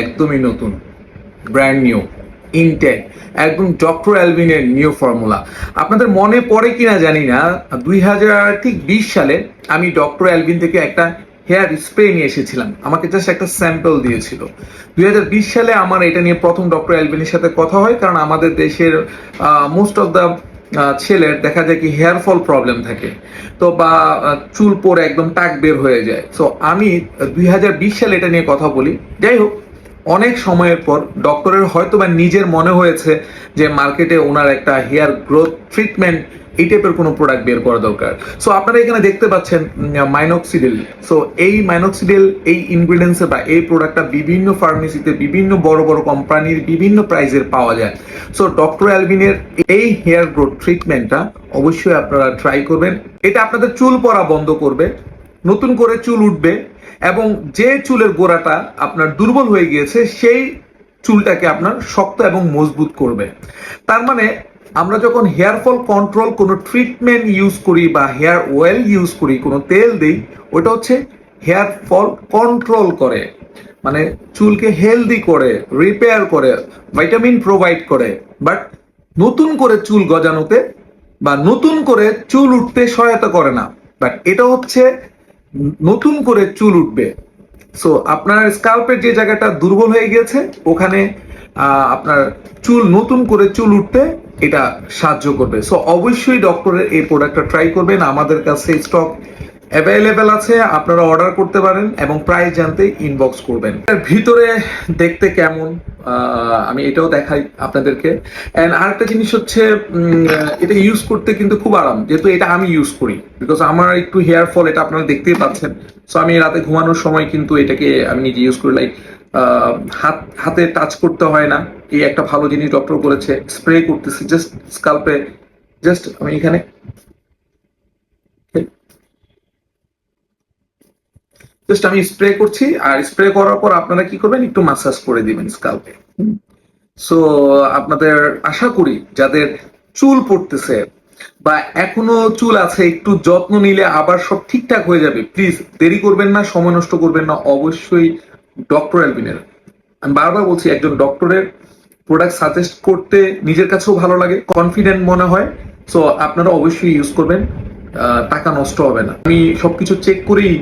একদমই নতুন brand new intake একদম ডক্টর অ্যালভিনের নিউ ফর্মুলা আপনাদের মনে পড়ে কিনা জানি না, দুই হাজার ঠিক বিশ সালে আমি ডক্টর অ্যালভিন থেকে একটা হেয়ার স্প্রে নিয়ে এসেছিলাম। আমাকে জাস্ট একটা স্যাম্পল দিয়েছিল। দুই হাজার বিশ সালে আমার এটা নিয়ে প্রথম ডক্টর অ্যালভিনের সাথে কথা হয়, কারণ আমাদের দেশের মোস্ট অফ দ্য ছেলের দেখা যায় কি হেয়ার ফল প্রবলেম থাকে। তো বা চুল পরে একদম টাক বের হয়ে যায়। সো আমি দুই হাজার বিশ সালে এটা নিয়ে কথা বলি। যাই হোক অনেক সময়ের পর ডক্টরের হয়তো বা নিজের মনে হয়েছে যে মার্কেটে ওনার একটা হেয়ার গ্রোথ ট্রিটমেন্ট এই টাইপের কোনো প্রোডাক্ট বের করা দরকার। সো আপনারা এখানে দেখতে পাচ্ছেন মাইনক্সিডিল সো এই মাইনক্সিডিল এই ইনগ্রিডিয়েন্টসে বা এই প্রোডাক্টটা বিভিন্ন ফার্মেসিতে বিভিন্ন বড় বড় কোম্পানির বিভিন্ন প্রাইজের পাওয়া যায়। সো ডক্টর অ্যালভিনের এই হেয়ার গ্রোথ ট্রিটমেন্টটা অবশ্যই আপনারা ট্রাই করবেন। এটা আপনাদের চুল পড়া বন্ধ করবে। নতুন করে চুল উঠবে। এবং যে চুলের গোড়াটা আপনার দুর্বল হয়ে গিয়েছে, সেই চুলটাকে আপনার শক্ত এবং মজবুত করবে। তার মানে আমরা যখন হেয়ার ফল কন্ট্রোল কোনো ট্রিটমেন্ট ইউজ করি বা হেয়ার অয়েল ইউজ করি, কোনো তেল দিই, ওটা হচ্ছে হেয়ার ফল কন্ট্রোল করে। মানে চুলকে হেলদি করে, রিপেয়ার করে ভাইটামিন প্রোভাইড করে। বাট নতুন করে চুল গজানোতে বা নতুন করে চুল উঠতে সহায়তা করে না। বাট এটা হচ্ছে নতুন করে চুল উঠবে। সো আপনার স্কাল্পের যে জায়গাটা দুর্বল হয়ে গেছে ওখানে আপনার চুল নতুন করে চুল উঠতে এটা সাহায্য করবে। সো অবশ্যই ডক্টরের এই প্রোডাক্টটা ট্রাই করবেন। আমাদের কাছে স্টক অ্যাভেলেবেল আছে, আপনারা অর্ডার করতে পারেন এবং প্রাইস জানতে ইনবক্স করবেন। এর ভিতরে দেখতে কেমন আমি এটাও দেখাই আপনাদেরকে। এন্ড আরেকটা জিনিস হচ্ছে এটা ইউজ করতে কিন্তু খুব আরাম, যেহেতু এটা আমি ইউজ করি। বিকজ আমার একটু হেয়ার ফল এটা আপনারা দেখতেই পাচ্ছেন। সো আমি রাতে ঘুমানোর সময় কিন্তু এটাকে আমি নিজে ইউজ করি লাইক হাত, হাতে টাচ করতে হয় না। এই একটা ভালো জিনিস ডক্টর বলেছে স্প্রে করতেছি জাস্ট স্কাল্পে জাস্ট আমি এখানে জাস্ট আমি স্প্রে করছি, আর স্প্রে করার পর আপনারা কি করবেন, একটু মাসাজ করে দিবেন স্কাল্পে সো আপনাদের আশা করি যাদের চুল পড়তেছে বা এখনও চুল আছে, একটু যত্ন নিলে আবার সব ঠিকঠাক হয়ে যাবে। প্লিজ দেরি করবেন না, সময় নষ্ট করবেন না, অবশ্যই ডক্টর অ্যালবিনের আমি বারবার বলছি, একজন ডক্টরের প্রোডাক্ট সাজেস্ট করতে নিজের কাছেও ভালো লাগে কনফিডেন্ট মনে হয়। সো আপনারা অবশ্যই ইউজ করবেন টাকা নষ্ট হবে না। আমি সবকিছু চেক করেই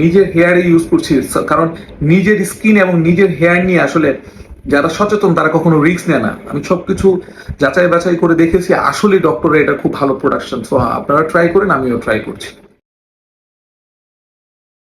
নিজের হেয়ারে ইউজ করছি। কারণ নিজের স্কিন এবং নিজের হেয়ার নিয়ে আসলে যারা সচেতন, তারা কখনো রিস্ক নেয় না। আমি সবকিছু যাচাই বাছাই করে দেখেছি। আসলে ডক্টরের এটা খুব ভালো প্রোডাকশন সো আপনারা ট্রাই করেন, আমিও ট্রাই করছি।